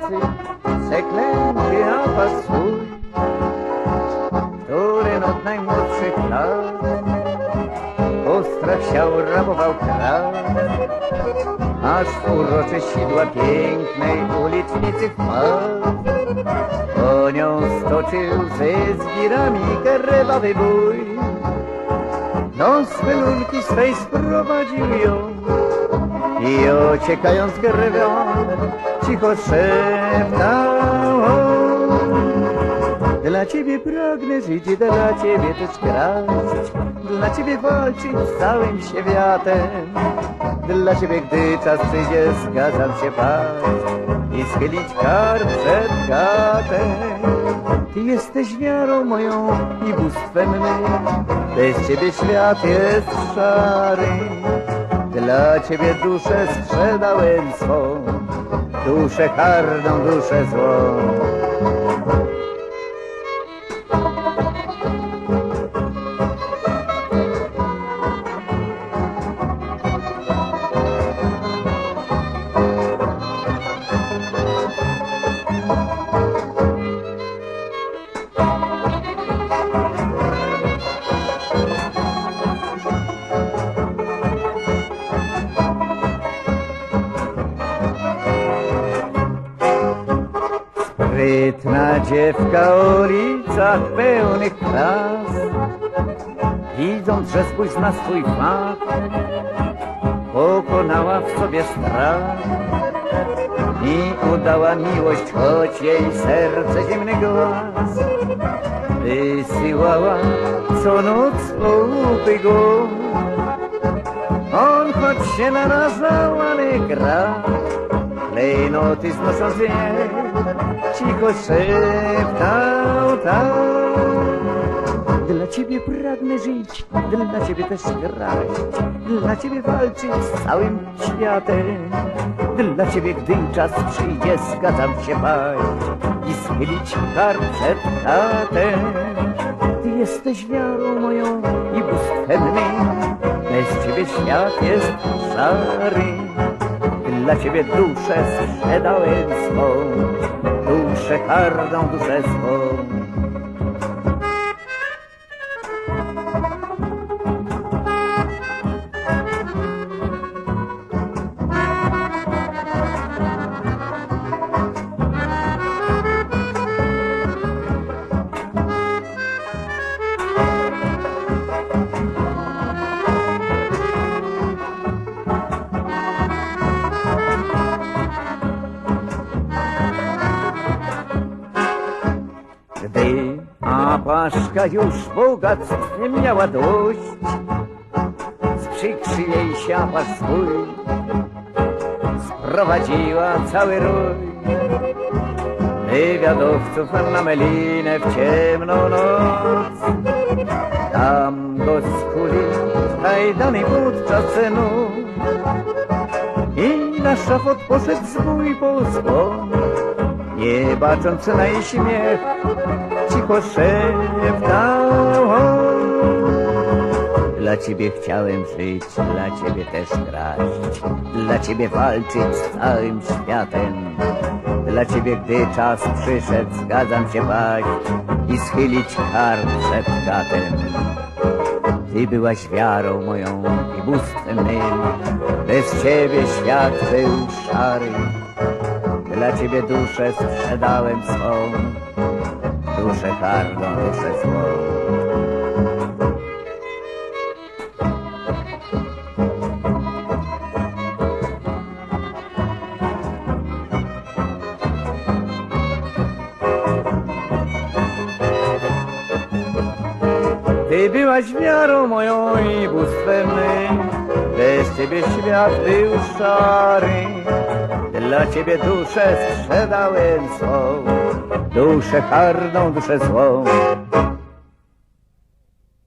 pracy przeklęty awans swój, który od najmłodszych lat ostrach siał rabował kraj. Aż w urocze sidła pięknej ulicznicy wpadł, o nią stoczył ze zbirami krewawy bój. Do spelunki swej sprowadził ją i ociekając krwią cicho szeptał Dla ciebie pragnę żyć, dla ciebie też Dla ciebie walczyć całym światem. Dla ciebie, gdy czas przyjdzie, zgadzam się paść I schylić karp przed katem. Ty jesteś wiarą moją i bóstwem mym Bez ciebie świat jest szary Dla ciebie duszę sprzedałem swą Duszę karną, duszę złą Sprytna dziewka o pełnych klas Widząc, że spójrz swój fakt Pokonała w sobie strach I udała miłość, choć jej serce zimny głaz Wysyłała co noc połupy go On choć się narażał, ale gra Klejnoty znosząc je Cicho szeptał tak. Dla ciebie pragnę żyć Dla ciebie też grać Dla ciebie walczyć z całym światem. Dla ciebie, gdy czas przyjdzie Zgadzam się paść I schylić karp przed tatem. Ty jesteś wiarą moją i bóstwem mym Bez ciebie świat jest szary dla ciebie duszę sprzedałem swą, duszę karną, duszę swą. Apaszka już bogactw miała dość, sprzykrzy jej się apasz swój, sprowadziła cały rój. Wywiadowców na melinę w ciemną noc, tam go skuli kajdany podczas snu. I na szafot poszedł zwój po skłon, nie bacząc na jej śmiech, cicho szeptał Dla ciebie chciałem żyć, dla ciebie też kraść Dla ciebie walczyć z całym światem. Dla ciebie, gdy czas przyszedł, zgadzam się paść I schylić karp przed katem Ty byłaś wiarą moją i bóstwem mym. Bez ciebie świat był szary. Dla ciebie duszę sprzedałem swą duszę karną, duszę złą. Ty byłaś wiarą moją i bóstwem bez ciebie świat był szary. Dla ciebie duszę sprzedałem swą, duszę karną, duszę złą.